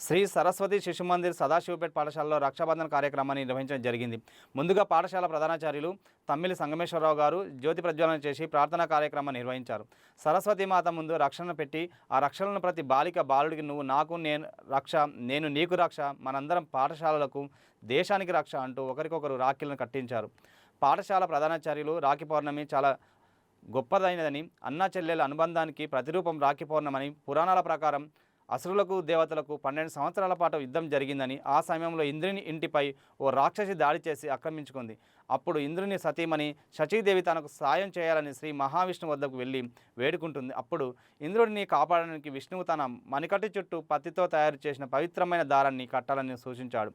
శ్రీ సరస్వతి శిశు మందిర్ సదాశివపేట పాఠశాలలో రక్షాబంధన కార్యక్రమాన్ని నిర్వహించడం జరిగింది. ముందుగా పాఠశాల ప్రధానాచార్యులు తమ్మిలి సంగమేశ్వరరావు గారు జ్యోతి ప్రజ్వలన చేసి ప్రార్థనా కార్యక్రమం నిర్వహించారు. సరస్వతి మాత ముందు రక్షణ పెట్టి ఆ రక్షణను ప్రతి బాలిక బాలుడికి నువ్వు నాకు నేను రక్ష నేను నీకు రక్ష మనందరం పాఠశాలలకు దేశానికి రక్ష అంటూ ఒకరికొకరు రాఖీలను కట్టించారు. పాఠశాల ప్రధానాచార్యులు రాఖీ పౌర్ణమి చాలా గొప్పదైనదని అన్నా చెల్లెల అనుబంధానికి ప్రతిరూపం రాఖీ పౌర్ణమని పురాణాల ప్రకారం అసురులకు దేవతలకు పన్నెండు సంవత్సరాల పాటు యుద్ధం జరిగిందని ఆ సమయంలో ఇంద్రుని ఇంటిపై ఓ రాక్షసి దాడి చేసి ఆక్రమించుకుంది. అప్పుడు ఇంద్రుని సతీమణి శచీదేవి తనకు సాయం చేయాలని శ్రీ మహావిష్ణువు వద్దకు వెళ్ళి వేడుకుంటుంది. అప్పుడు ఇంద్రుడిని కాపాడడానికి విష్ణువు తన మణికట్టు చుట్టూ పత్తితో తయారు చేసిన పవిత్రమైన దారాన్ని కట్టాలని సూచించాడు.